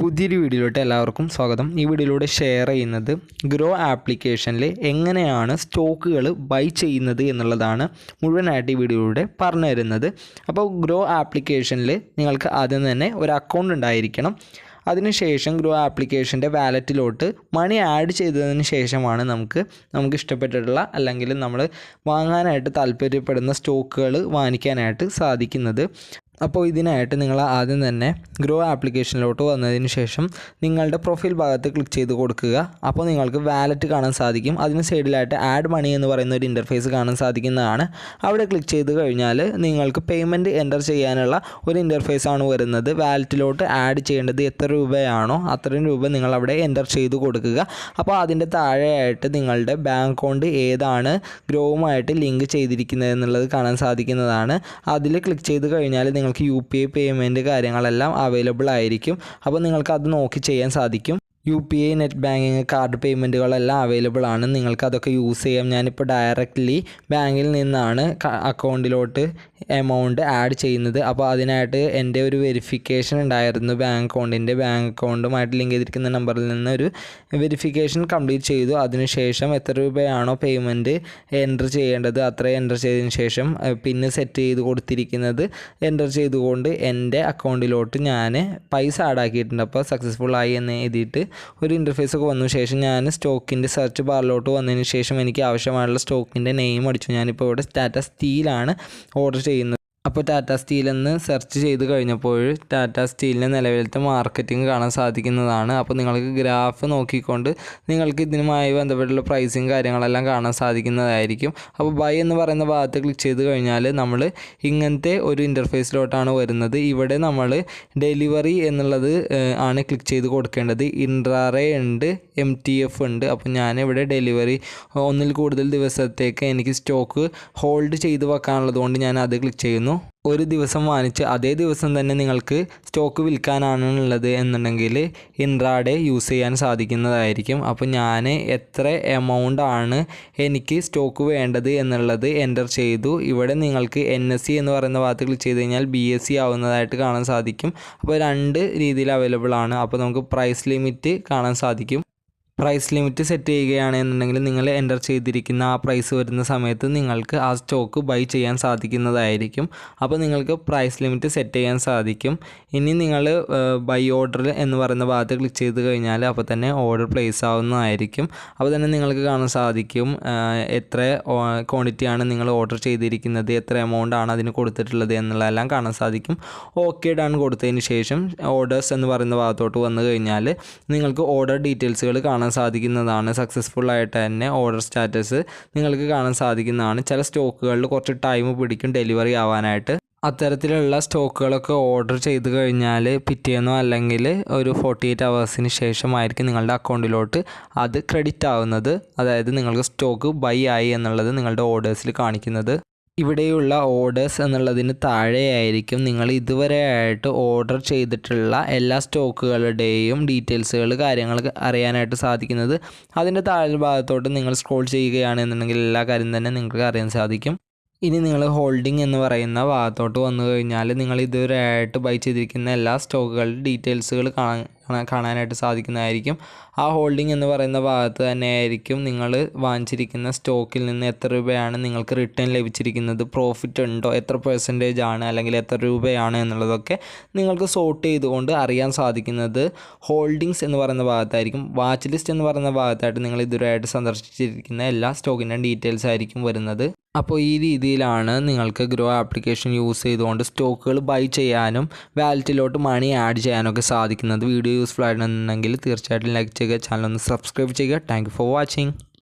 പുതിയൊരു വീഡിയോയിലോട്ട് എല്ലാവർക്കും സ്വാഗതം. ഈ വീഡിയോയിലൂടെ ഷെയർ ചെയ്യുന്നത് ഗ്രോ ആപ്ലിക്കേഷനിൽ എങ്ങനെയാണ് സ്റ്റോക്കുകൾ ബൈ ചെയ്യുന്നത് എന്നുള്ളതാണ് മുഴുവനായിട്ട് ഈ വീഡിയോയിലൂടെ പറഞ്ഞു തരുന്നത്. അപ്പോൾ ഗ്രോ ആപ്ലിക്കേഷനിൽ നിങ്ങൾക്ക് ആദ്യം തന്നെ ഒരു അക്കൗണ്ട് ഉണ്ടായിരിക്കണം. അതിനുശേഷം ഗ്രോ ആപ്ലിക്കേഷന്റെ വാലറ്റിലോട്ട് മണി ആഡ് ചെയ്തതിന് ശേഷമാണ് നമുക്ക് നമുക്ക് ഇഷ്ടപ്പെട്ടിട്ടുള്ള അല്ലെങ്കിൽ നമ്മൾ വാങ്ങാനായിട്ട് താല്പര്യപ്പെടുന്ന സ്റ്റോക്കുകൾ വാങ്ങിക്കാനായിട്ട് സാധിക്കുന്നത്. അപ്പോൾ ഇതിനായിട്ട് നിങ്ങൾ ആദ്യം തന്നെ ഗ്രോ ആപ്ലിക്കേഷനിലോട്ട് വന്നതിന് ശേഷം നിങ്ങളുടെ പ്രൊഫൈൽ ഭാഗത്ത് ക്ലിക്ക് ചെയ്ത് കൊടുക്കുക. അപ്പോൾ നിങ്ങൾക്ക് വാലറ്റ് കാണാൻ സാധിക്കും. അതിന് സൈഡിലായിട്ട് ആഡ് മണി എന്ന് പറയുന്ന ഒരു ഇന്റർഫേസ് കാണാൻ സാധിക്കുന്നതാണ്. അവിടെ ക്ലിക്ക് ചെയ്ത് കഴിഞ്ഞാൽ നിങ്ങൾക്ക് പേയ്മെന്റ് എന്റർ ചെയ്യാനുള്ള ഒരു ഇന്റർഫേസ് ആണ് വരുന്നത്. വാലറ്റിലോട്ട് ആഡ് ചെയ്യേണ്ടത് എത്ര രൂപയാണോ അത്രയും രൂപ നിങ്ങൾ അവിടെ എന്റർ ചെയ്ത് കൊടുക്കുക. അപ്പോൾ അതിന്റെ താഴെയായിട്ട് നിങ്ങളുടെ ബാങ്ക് അക്കൗണ്ട് ഏതാണ് ഗ്രോവുമായിട്ട് ലിങ്ക് ചെയ്തിരിക്കുന്നത് എന്നുള്ളത് കാണാൻ സാധിക്കുന്നതാണ്. അതിൽ ക്ലിക്ക് ചെയ്ത് കഴിഞ്ഞാൽ നിങ്ങൾക്ക് യു പി ഐ പേയ്മെന്റ് കാര്യങ്ങളെല്ലാം അവൈലബിൾ ആയിരിക്കും. അപ്പോൾ നിങ്ങൾക്ക് അത് നോക്കി ചെയ്യാൻ സാധിക്കും. U P I net banking card പേയ്മെന്റുകളെല്ലാം available ആണ്. നിങ്ങൾക്ക് അതൊക്കെ യൂസ് ചെയ്യാം ഞാനിപ്പോൾ ഡയറക്റ്റ്ലി ബാങ്കിൽ നിന്നാണ് അക്കൗണ്ടിലോട്ട് എമൗണ്ട് ആഡ് ചെയ്യുന്നത്. അപ്പോൾ അതിനായിട്ട് എന്റെ ഒരു വെരിഫിക്കേഷൻ ഉണ്ടായിരുന്നു. ബാങ്ക് അക്കൗണ്ടിന്റെ ബാങ്ക് അക്കൗണ്ടുമായിട്ട് ലിങ്ക് ചെയ്തിരിക്കുന്ന നമ്പറിൽ നിന്ന് ഒരു വെരിഫിക്കേഷൻ കംപ്ലീറ്റ് ചെയ്തു. അതിനുശേഷം എത്ര രൂപയാണോ പേയ്മെന്റ് എന്റർ ചെയ്യേണ്ടത് അത്രയും എന്റർ ചെയ്തതിന് ശേഷം പിന്നെ സെറ്റ് ചെയ്ത് കൊടുത്തിരിക്കുന്നത് എന്റർ ചെയ്തുകൊണ്ട് എന്റെ അക്കൗണ്ടിലോട്ട് ഞാൻ പൈസ ആഡ് ആക്കിയിട്ടുണ്ട്. അപ്പോൾ സക്സസ്ഫുൾ ആയി എന്ന് എഴുതിയിട്ട് ഒരു ഇന്റർഫേസ് ഒക്കെ വന്നു. ശേഷം ഞാൻ സ്റ്റോക്കിന്റെ സെർച്ച് ബാറിലോട്ട് വന്നതിന് ശേഷം എനിക്ക് ആവശ്യമായുള്ള സ്റ്റോക്കിന്റെ നെയിം അടിച്ചു. ഞാനിപ്പോൾ ഇവിടെ സ്റ്റാറ്റസ് തീയിലാണ് ഓർഡർ ചെയ്യുന്നത്. അപ്പോൾ ടാറ്റ സ്റ്റീൽ എന്ന് സെർച്ച് ചെയ്ത് കഴിഞ്ഞപ്പോൾ ടാറ്റ സ്റ്റീലിന്റെ നിലവിലത്തെ മാർക്കറ്റിംഗ് കാണാൻ സാധിക്കുന്നതാണ്. അപ്പോൾ നിങ്ങൾക്ക് ഗ്രാഫ് നോക്കിക്കൊണ്ട് നിങ്ങൾക്ക് ഇതിനുമായി ബന്ധപ്പെട്ടുള്ള പ്രൈസിങ് കാര്യങ്ങളെല്ലാം കാണാൻ സാധിക്കുന്നതായിരിക്കും. അപ്പോൾ ബൈ എന്ന് പറയുന്ന ഭാഗത്ത് ക്ലിക്ക് ചെയ്ത് കഴിഞ്ഞാൽ നമ്മൾ ഇങ്ങനത്തെ ഒരു ഇന്റർഫേസിലോട്ടാണ് വരുന്നത്. ഇവിടെ നമ്മൾ ഡെലിവറി എന്നുള്ളത് ആണ് ക്ലിക്ക് ചെയ്ത് കൊടുക്കേണ്ടത്. ഇൻട്രാറേ ഉണ്ട് എം ടി എഫ് ഉണ്ട്. അപ്പോൾ ഞാനിവിടെ ഡെലിവറി ഒന്നിൽ കൂടുതൽ ദിവസത്തേക്ക് എനിക്ക് സ്റ്റോക്ക് ഹോൾഡ് ചെയ്ത് വെക്കാനുള്ളത് കൊണ്ട് ഞാൻ അത് ക്ലിക്ക് ചെയ്യുന്നു. ഒരു ദിവസം വാങ്ങിച്ച് അതേ ദിവസം തന്നെ നിങ്ങൾക്ക് സ്റ്റോക്ക് വിൽക്കാനാണുള്ളത് എന്നുണ്ടെങ്കിൽ ഇൻട്രാഡേ യൂസ് ചെയ്യാൻ സാധിക്കുന്നതായിരിക്കും. അപ്പോൾ ഞാൻ എത്ര എമൗണ്ട് ആണ് എനിക്ക് സ്റ്റോക്ക് വേണ്ടത് എന്നുള്ളത് എന്റർ ചെയ്തു. ഇവിടെ നിങ്ങൾക്ക് എൻ എസ് സി എന്ന് പറയുന്ന ഭാഗത്ത് ക്ലിക്ക് ചെയ്ത് കഴിഞ്ഞാൽ ബി എസ് സി ആവുന്നതായിട്ട് കാണാൻ സാധിക്കും. അപ്പോൾ രണ്ട് രീതിയിൽ അവൈലബിൾ ആണ്. അപ്പോൾ നമുക്ക് പ്രൈസ് ലിമിറ്റ് കാണാൻ സാധിക്കും. പ്രൈസ് ലിമിറ്റ് സെറ്റ് ചെയ്യുകയാണെന്നുണ്ടെങ്കിൽ നിങ്ങൾ എന്റർ ചെയ്തിരിക്കുന്ന ആ പ്രൈസ് വരുന്ന സമയത്ത് നിങ്ങൾക്ക് ആ സ്റ്റോക്ക് ബൈ ചെയ്യാൻ സാധിക്കുന്നതായിരിക്കും. അപ്പോൾ നിങ്ങൾക്ക് പ്രൈസ് ലിമിറ്റ് സെറ്റ് ചെയ്യാൻ സാധിക്കും. ഇനി നിങ്ങൾ ബൈ ഓർഡർ എന്ന് പറയുന്ന ഭാഗത്ത് ക്ലിക്ക് ചെയ്ത് കഴിഞ്ഞാൽ അപ്പോൾ തന്നെ ഓർഡർ പ്ലേസ് ആവുന്നതായിരിക്കും. അപ്പോൾ തന്നെ നിങ്ങൾക്ക് കാണാൻ സാധിക്കും എത്ര ക്വാണ്ടിറ്റിയാണ് നിങ്ങൾ ഓർഡർ ചെയ്തിരിക്കുന്നത് എത്ര എമൗണ്ട് ആണ് അതിന് കൊടുത്തിട്ടുള്ളത് എന്നുള്ളതെല്ലാം കാണാൻ സാധിക്കും. ഓക്കെ ഡൺ കൊടുത്തതിന് ശേഷം ഓർഡേഴ്സ് എന്ന് പറയുന്ന ഭാഗത്തോട്ട് വന്നു കഴിഞ്ഞാൽ നിങ്ങൾക്ക് ഓർഡർ ഡീറ്റെയിൽസുകൾ കാണാൻ സാധിക്കുന്നതാണ്. സക്സസ്ഫുൾ ആയിട്ട് തന്നെ ഓർഡർ സ്റ്റാറ്റസ് നിങ്ങൾക്ക് കാണാൻ സാധിക്കുന്നതാണ്. ചില സ്റ്റോക്കുകളിൽ കുറച്ച് ടൈം പിടിക്കും ഡെലിവറി ആവാനായിട്ട്. അത്തരത്തിലുള്ള സ്റ്റോക്കുകളൊക്കെ ഓർഡർ ചെയ്ത് കഴിഞ്ഞാൽ പിറ്റേന്നോ അല്ലെങ്കിൽ ഒരു ഫോർട്ടി എയ്റ്റ് അവേഴ്സിന് ശേഷമായിരിക്കും നിങ്ങളുടെ അക്കൗണ്ടിലോട്ട് അത് ക്രെഡിറ്റ് ആവുന്നത്. അതായത് നിങ്ങൾക്ക് സ്റ്റോക്ക് ബൈ ആയി എന്നുള്ളത് നിങ്ങളുടെ ഓർഡേഴ്സിൽ കാണിക്കുന്നത്. ഇവിടെയുള്ള ഓർഡേഴ്സ് എന്നുള്ളതിന് താഴെയായിരിക്കും നിങ്ങൾ ഇതുവരെയായിട്ട് ഓർഡർ ചെയ്തിട്ടുള്ള എല്ലാ സ്റ്റോക്കുകളുടെയും ഡീറ്റെയിൽസുകൾ കാര്യങ്ങൾ അറിയാനായിട്ട് സാധിക്കുന്നത്. അതിന്റെ താഴെ ഭാഗത്തോട്ട് നിങ്ങൾ സ്ക്രോൾ ചെയ്യുകയാണെന്നുണ്ടെങ്കിൽ എല്ലാ കാര്യം തന്നെ നിങ്ങൾക്ക് അറിയാൻ സാധിക്കും. ഇനി നിങ്ങൾ ഹോൾഡിംഗ് എന്ന് പറയുന്ന ഭാഗത്തോട്ട് വന്നു കഴിഞ്ഞാൽ നിങ്ങൾ ഇതുവരെയായിട്ട് ബൈ ചെയ്തിരിക്കുന്ന എല്ലാ സ്റ്റോക്കുകളുടെ ഡീറ്റെയിൽസുകൾ കാണാൻ കാണാനായിട്ട് സാധിക്കുന്നതായിരിക്കും. ആ ഹോൾഡിംഗ് എന്ന് പറയുന്ന ഭാഗത്ത് തന്നെ ആയിരിക്കും നിങ്ങൾ വാങ്ങിച്ചിരിക്കുന്ന സ്റ്റോക്കിൽ നിന്ന് എത്ര രൂപയാണ് നിങ്ങൾക്ക് റിട്ടേൺ ലഭിച്ചിരിക്കുന്നത്? പ്രോഫിറ്റ് ഉണ്ടോ? എത്ര പെർസെന്റേജ് ആണ്? അല്ലെങ്കിൽ എത്ര രൂപയാണ് എന്നുള്ളതൊക്കെ നിങ്ങൾക്ക് സോർട്ട് ചെയ്തുകൊണ്ട് അറിയാൻ സാധിക്കുന്നത് ഹോൾഡിങ്സ് എന്ന് പറയുന്ന ഭാഗത്തായിരിക്കും. വാച്ച് ലിസ്റ്റ് എന്ന് പറയുന്ന ഭാഗത്തായിട്ട് നിങ്ങൾ ഇതുവരെയായിട്ട് സന്ദർശിച്ചിരിക്കുന്ന എല്ലാ സ്റ്റോക്കിന്റെയും ഡീറ്റെയിൽസ് ആയിരിക്കും വരുന്നത്. അപ്പോൾ ഈ രീതിയിലാണ് നിങ്ങൾക്ക് ഗ്രോ ആപ്ലിക്കേഷൻ യൂസ് ചെയ്തുകൊണ്ട് സ്റ്റോക്കുകൾ ബൈ ചെയ്യാനും വാലറ്റിലോട്ട് മണി ആഡ് ചെയ്യാനൊക്കെ സാധിക്കുന്നത്. വീഡിയോ യൂസ്ഫുൾ ആയിട്ടുണ്ടെങ്കിൽ തീർച്ചയായിട്ടും ലൈക്ക് ചെയ്യുക ചാനൽ ഒന്ന് സബ്സ്ക്രൈബ് ചെയ്യുക. Thank for watching